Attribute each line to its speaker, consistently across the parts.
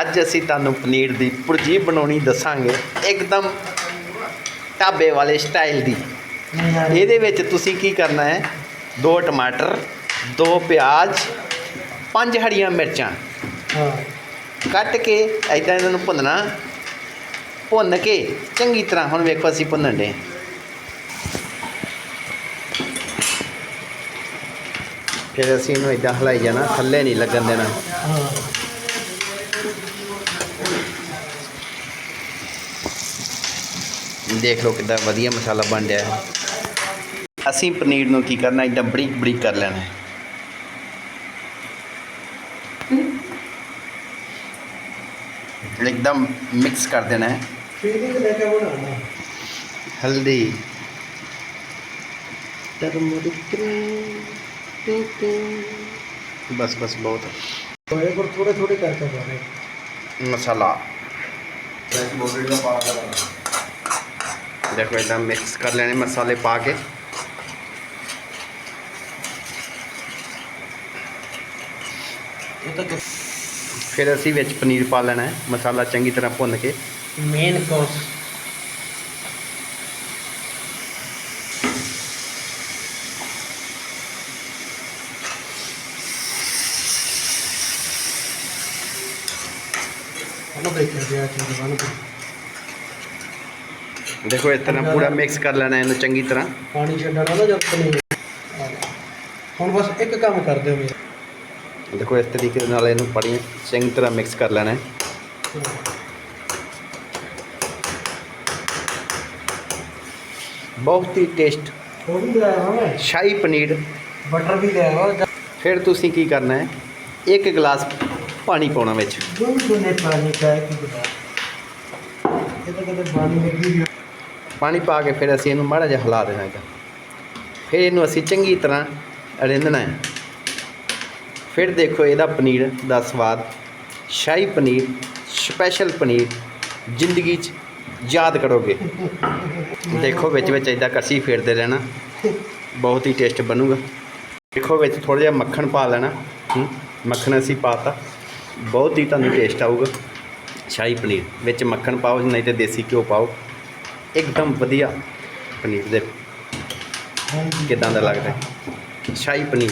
Speaker 1: ਅੱਜ ਅਸੀਂ ਤੁਹਾਨੂੰ ਪਨੀਰ ਦੀ ਭੁਰਜੀ ਬਣਾਉਣੀ ਦੱਸਾਂਗੇ ਇੱਕਦਮ ਢਾਬੇ ਵਾਲੇ ਸਟਾਈਲ ਦੀ। ਇਹਦੇ ਵਿੱਚ ਤੁਸੀਂ ਕੀ ਕਰਨਾ ਹੈ? ਦੋ ਟਮਾਟਰ ਦੋ ਪਿਆਜ਼ ਪੰਜ ਹਰੀਆਂ ਮਿਰਚਾਂ। ਕੱਟ ਕੇ ਐਦਾਂ ਇਹਨਾਂ ਨੂੰ ਭੁੰਨਣਾ। ਭੁੰਨ ਕੇ ਚੰਗੀ ਤਰ੍ਹਾਂ ਹੁਣ ਵੇਖੋ ਅਸੀਂ ਭੁੰਨਣ ਦੇ ਫਿਰ ਅਸੀਂ ਇਹਨੂੰ ਇਦਾਂ ਹਲਾਈ ਜਾਣਾ ਥੱਲੇ ਨਹੀਂ ਲੱਗਣ ਦੇਣਾ। ਦੇਖ ਲਓ ਕਿੰਨਾ ਵਧੀਆ ਮਸਾਲਾ ਬਣ ਰਿਹਾ ਹੈ। ਅਸੀਂ ਪਨੀਰ ਨੂੰ ਕੀ ਕਰਨਾ ਇਦਾਂ ਬਰੀਕ ਬਰੀਕ ਕਰ ਲੈਣਾ ਹੈ। ਇੱਕਦਮ ਮਿਕਸ ਕਰ ਦੇਣਾ ਹੈ।
Speaker 2: ਫੀਲਿੰਗ ਲੈ ਕੇ ਬਣਾਉਣਾ
Speaker 1: ਹਲਦੀ। ਟਰਮਰਿਕ ਟੂ ਟੂ ਬਸ ਬਸ
Speaker 2: ਬਹੁਤ। ਹੋਏ ਥੋੜੇ ਥੋੜੇ ਕਰਕੇ ਪਾ
Speaker 1: ਮਸਾਲਾ। ਵੈਸੇ ਬੋਲੜੀ ਦਾ ਪਾ ਦੇਣਾ देखो एकदम मिक्स कर लेने मसाले पा के
Speaker 2: ਇਹ ਤਾਂ
Speaker 1: ਫਿਰ ਅਸੀਂ ਵਿੱਚ ਪਨੀਰ ਪਾ ਲੈਣਾ ਹੈ ਮਸਾਲਾ ਚੰਗੀ ਤਰ੍ਹਾਂ ਭੁੰਨ ਕੇ
Speaker 2: ਮੇਨ ਕੋਰਸ ਉਹਨੂੰ ਦੇਖਿਆ ਗਿਆ ਚੀਜ਼ ਬਣ ਕੇ
Speaker 1: ਦੇਖੋ ਇਸ ਤਰ੍ਹਾਂ ਪੂਰਾ ਮਿਕਸ ਕਰ ਲੈਣਾ ਇਹਨੂੰ ਚੰਗੀ ਤਰ੍ਹਾਂ।
Speaker 2: ਪਾਣੀ ਛੱਡਣਾ ਨਾ ਜਦ ਤੱਕ ਹੁਣ ਬਸ ਇੱਕ ਕੰਮ ਕਰ ਦਿਓ ਮੇਰਾ
Speaker 1: ਦੇਖੋ ਇਸ ਤਰੀਕੇ ਦੇ ਨਾਲ ਇਹਨੂੰ ਪਾਣੀ ਚੰਗੀ ਤਰ੍ਹਾਂ ਮਿਕਸ ਕਰ ਲੈਣਾ ਹੈ। ਬਹੁਤ ਹੀ ਟੇਸਟ
Speaker 2: ਉਹ ਵੀ ਲਿਆ ਹਾਂ
Speaker 1: ਸ਼ਾਹੀ ਪਨੀਰ।
Speaker 2: ਬਟਰ ਵੀ ਲਿਆ ਹਾਂ
Speaker 1: ਫਿਰ ਤੁਸੀਂ ਕੀ ਕਰਨਾ ਹੈ? ਇੱਕ ਗਲਾਸ ਪਾਣੀ ਪਾਉਣਾ ਵਿੱਚ।
Speaker 2: ਦੋ ਦੋ ਪਾਣੀ ਚਾਹੀਏ ਕਿ ਬਤਾ ਇਹ ਤਾਂ ਕਦੇ ਪਾਣੀ ਲੱਗੀ ਵੀ
Speaker 1: ਪਾਣੀ ਪਾ ਕੇ ਫਿਰ ਅਸੀਂ ਇਹਨੂੰ ਮਾੜਾ ਜਿਹਾ ਹਿਲਾ ਦੇਣਾ ਹੈਗਾ। ਫਿਰ ਇਹਨੂੰ ਅਸੀਂ ਚੰਗੀ ਤਰ੍ਹਾਂ ਰਿੰਨਣਾ ਹੈ। ਫਿਰ ਦੇਖੋ ਇਹਦਾ ਪਨੀਰ ਦਾ ਸਵਾਦ, ਸ਼ਾਹੀ ਪਨੀਰ, ਸਪੈਸ਼ਲ ਪਨੀਰ ਜ਼ਿੰਦਗੀ 'ਚ ਯਾਦ ਕਰੋਗੇ। ਦੇਖੋ ਵਿੱਚ ਵਿੱਚ ਇਦਾਂ ਕੜਛੀ ਫੇਰਦੇ ਰਹਿਣਾ, ਬਹੁਤ ਹੀ ਟੇਸਟ ਬਣੂਗਾ। ਦੇਖੋ ਵਿੱਚ ਥੋੜਾ ਜਿਹਾ ਮੱਖਣ ਪਾ ਲੈਣਾ ਮੱਖਣ ਅਸੀਂ ਪਾਤਾ, ਬਹੁਤ ਹੀ ਤੁਹਾਨੂੰ ਟੇਸਟ ਆਊਗਾ। ਸ਼ਾਹੀ ਪਨੀਰ ਵਿੱਚ ਮੱਖਣ ਪਾਓ, ਨਹੀਂ ਤੇ ਦੇਸੀ ਘਿਓ ਪਾਓ। ਇੱਕਦਮ ਵਧੀਆ ਪਨੀਰ ਦੇ। ਕਿਦਾਂ ਦਾ ਲੱਗਦਾ? ਸ਼ਾਹੀ ਪਨੀਰ।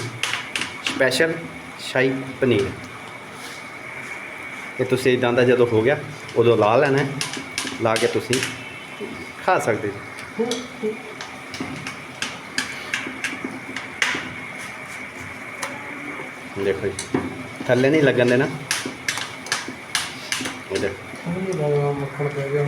Speaker 1: ਸਪੈਸ਼ਲ ਸ਼ਾਹੀ ਪਨੀਰ। ਇਹ ਤੁਸੀਂ ਇਦਾਂ ਦਾ ਜਦੋਂ ਹੋ ਗਿਆ, ਉਦੋਂ ਲਾ ਲੈਣਾ ਲਾ ਕੇ ਤੁਸੀਂ ਖਾ ਸਕਦੇ ਜੀ ਦੇਖੋ ਜੀ, ਥੱਲੇ ਨਹੀਂ ਲੱਗਣ ਦੇਣਾ। ਇਹਦੇ
Speaker 2: ਮੱਖਣ ਪੈ ਗਿਆ